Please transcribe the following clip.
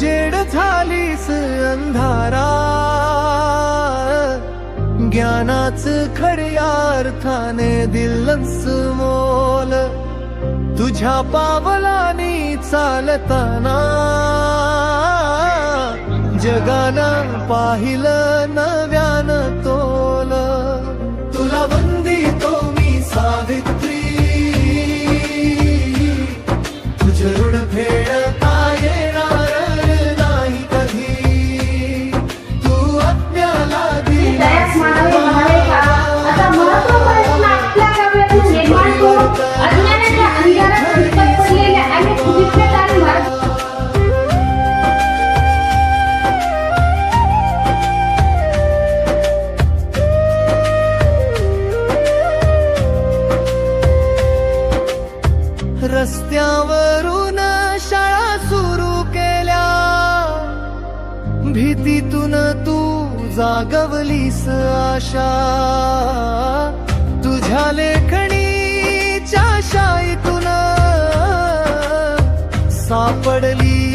झालीस अंधारा ज्ञानाच खऱ्या अर्थाने दिलंस मोल. तुझ्या पावलानी चालताना जगानं पाहिलं ना रस्त्यावरून शाळा सुरू केल्या. भीतीतून तू जागवलीस आशा. तुझ्या लेखणीच्या शाईतून सापडली